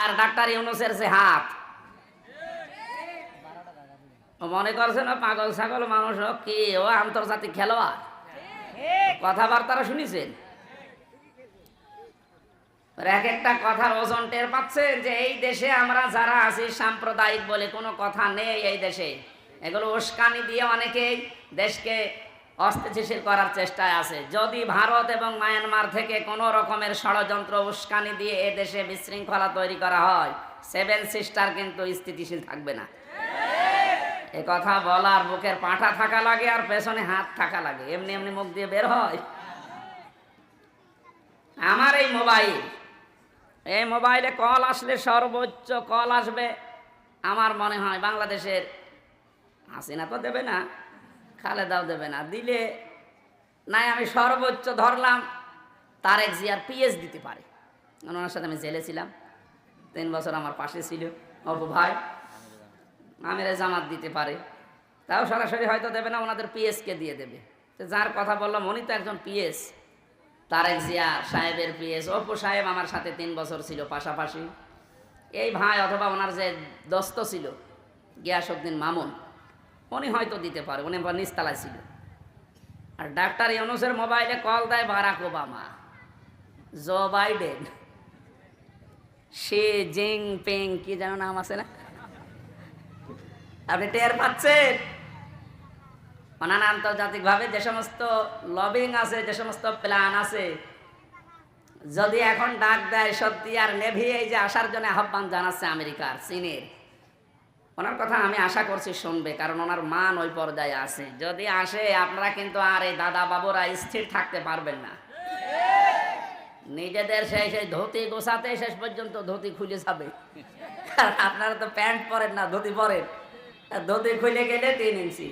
আর doctor ইউনুসের সে হাত। মনে করছে না, পাগল ছাগল মানুষ কি, ও আন্তর্জাতিক খেলোয়াড়? কথাবার্তারা শুনিছেন? এক একটা কথার ওজন টের পাচ্ছেন যে এই দেশে আমরা যারা আছি, সাম্প্রদায়িক বলে কোনো কথা নেই এই দেশে। এগুলো উস্কানি দিয়ে অনেকেই দেশকে অস্থিতিশীল করার চেষ্টায় আছে। যদি ভারত এবং মায়ানমার থেকে কোনো রকমের ষড়যন্ত্র উস্কানি দিয়ে এ দেশে বিশৃঙ্খলা তৈরি করা হয়, সেভেন সিস্টার কিন্তু স্থিতিশীল থাকবে না। এ কথা বলার বুকের পাঁঠা থাকা লাগে আর পেছনে হাত থাকা লাগে। এমনি এমনি মুখ দিয়ে বের হয়। আমার এই মোবাইল, এই মোবাইলে কল আসলে সর্বোচ্চ কল আসবে। আমার মনে হয় বাংলাদেশের হাসিনা তো দেবে না। খালেদাও দেবে না। দিলে নাই আমি সর্বোচ্চ ধরলাম, তারেক জিয়ার পিএস দিতে পারে। ওনার সাথে আমি জেলে ছিলাম, তিন বছর আমার পাশে ছিল। অপু ভাই, আমিরে জামাত দিতে পারে। তাও সরাসরি হয়তো দেবে না, ওনাদের পিএসকে দিয়ে দেবে। তো যার কথা বললাম উনি তো একজন পিএস তারেক জিয়া সাহেবের পিএস অপু সাহেব আমার সাথে তিন বছর ছিল পাশাপাশি। এই ভাই অথবা ওনার যে দস্ত ছিল গিয়াসুদ্দিন মামুন উনি হয়তো দিতে পারে, উনি আবার নিস্তালায় ছিল। আর ডাক্তার ইউনুসের মোবাইলে কল দেয় Barack Obama, Joe Biden. Xi Jinping কি যেন নাম আছে না? আপনি টের পাচ্ছেন? অনানা আন্তর্জাতিকভাবে যে সমস্ত লবিং আছে, যে সমস্ত প্ল্যান আছে, যদি এখন ডাক দেয় সত্যি আর নেভি, এই যে আসার জন্য আহ্বান জানাচ্ছে আমেরিকার, চীনের। ওনার কথা আমি আশা করছি শুনবে, কারণ ওনার মান ওই পর্যায়ে আছে। যদি আসে, আপনারা কিন্তু আর এই দাদা বাবুরা স্থির থাকতে পারবেন না। নিজেদের সেই সেই ধুতি গোছাতে শেষ পর্যন্ত ধুতি খুলে যাবে। আপনারা তো প্যান্ট পরেন না, ধুতি পরেন। ধুতি খুলে গেলে তিন ইঞ্চি।